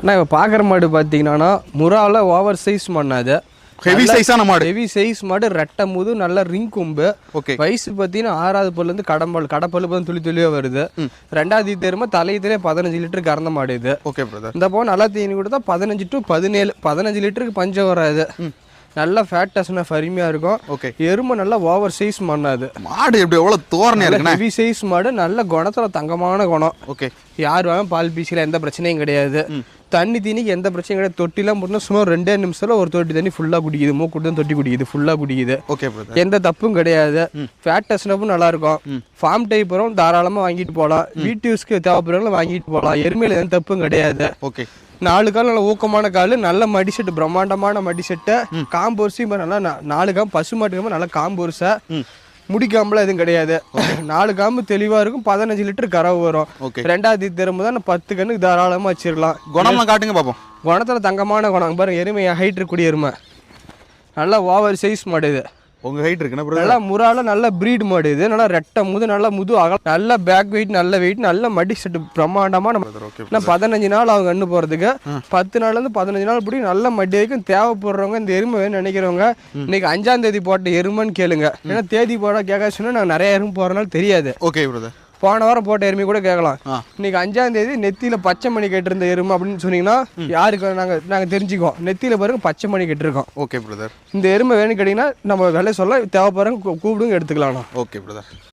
அண்ணா இப்போ பார்க்குற மாடு பார்த்தீங்கன்னா முறாவில் ஓவர் சைஸ் மண்ணாது ஹெவி சைஸான மாடு. ஹெவி சைஸ் மாடு ரெட்டை முது நல்ல ரிங் கொம்பு. ஓகே வயசு பார்த்தீங்கன்னா ஆறாவது பல்லேருந்து கடம்பல் கடப்பல் தான் துளி துளியாக வருது. ரெண்டாவது தெரும தலையத்திலே பதினஞ்சு லிட்டர் கறந்த மாடு இது. ஓகே பிரதர் இந்த போக நல்லா தீனி கொடுத்தா பதினஞ்சு டு பதினேழு பதினஞ்சு லிட்டருக்கு பஞ்சம் வராது நல்ல ஃபேட்டஸ்னா அருமையாக இருக்கும். ஓகே எருமை நல்லா ஓவர் சைஸ் மண்ணாது மாடு எப்படி எவ்வளோ தோரணையா இருக்குண்ணே? ஹெவி சைஸ் மாடு நல்ல குணத்துல தங்கமான குணம். ஓகே யார் வாங்க பால் பீசில எந்த பிரச்சனையும் கிடையாது. தண்ணி தீனிக்கு எந்த பிரச்சனையும் கிடையாது. தொட்டிலாம் போட்டுனா சும்மா ரெண்டே நிமிஷத்துல ஒரு தொட்டி தண்ணி ஃபுல்லாக குடிக்குது. மூக்கு தான் தொட்டி குடிக்குது ஃபுல்லாக குடிக்குது. ஓகே எந்த தப்பும் கிடையாது. ஃபேட் டெஸ்னப்பும் நல்லா இருக்கும். ஃபார்ம் டைப் வரும் தாராளமாக வாங்கிட்டு போகலாம் வீட்டு யூஸ்க்கு தேவைப்படுறவங்களும் வாங்கிட்டு போகலாம் எருமையில் எந்த தப்பும் கிடையாது. ஓகே நாலு கால் நல்ல ஊக்கமான கால் நல்ல மடி செட்டு பிரம்மாண்டமான மடி செட்டு காம்பொரிசி நல்லா நாலு காம்பு பசு மாட்டுக்கு நல்லா காம்பொரிசை முடிக்காமலாம் எதுவும் கிடையாது. நாலு காம்பு தெளிவாக இருக்கும் பதினஞ்சு லிட்டர் கறவு வரும். ரெண்டாவது திரும்ப தான் பத்து கண்ணுக்கு தாராளமாக வச்சிடலாம் குணம்லாம் காட்டுங்க பார்ப்போம் குணத்தில் தங்கமான குணம். பாருங்க எருமை ஹைட் இருக்கக்கூடிய எருமை நல்லா ஓவர் சைஸ் மாடு இது. உங்க ஹைட் பிரதர் நல்லா முறால நல்ல ப்ரீட் மாடு இது. நல்லா ரெட்டை முது நல்லா முது அகல நல்ல பேக் வெயிட் நல்ல வெயிட் நல்ல மடி செட்டு ஓகே இன்னும் பதினஞ்சு நாள் அவங்க கண்ணு போகிறதுக்கு பத்து நாள்லேருந்து பதினஞ்சு நாள் பிடி நல்ல மடி வரைக்கும் தேவைப்படுறவங்க இந்த எருமை வேணும்னு நினைக்கிறவங்க இன்னைக்கு அஞ்சாம் தேதி போட்ட எருமைன்னு கேளுங்க. ஏன்னா தேதி போட கேட்க சொன்னா நாங்கள் நிறைய எருமை போகிறனால தெரியாது. ஓகே பிரதர் போன வாரம் போட்ட எருமை கூட கேட்கலாம். இன்னைக்கு அஞ்சாம் தேதி நெத்தியில பச்சை மணி கட்டிருந்த எருமை அப்படின்னு சொன்னீங்கன்னா யாருக்கு நாங்கள் நாங்கள் தெரிஞ்சுக்குவோம். நெத்தியில பாருங்க பச்சை மணி கட்டிருக்கோம். Okay brother. இந்த எருமை வேணும்னு கேட்டிங்கன்னா நம்ம விலை சொல்ல தேவைப்படுறவங்க கூ- கூப்பிடுங்க எடுத்துக்கலாம்ண்ணா. Okay brother.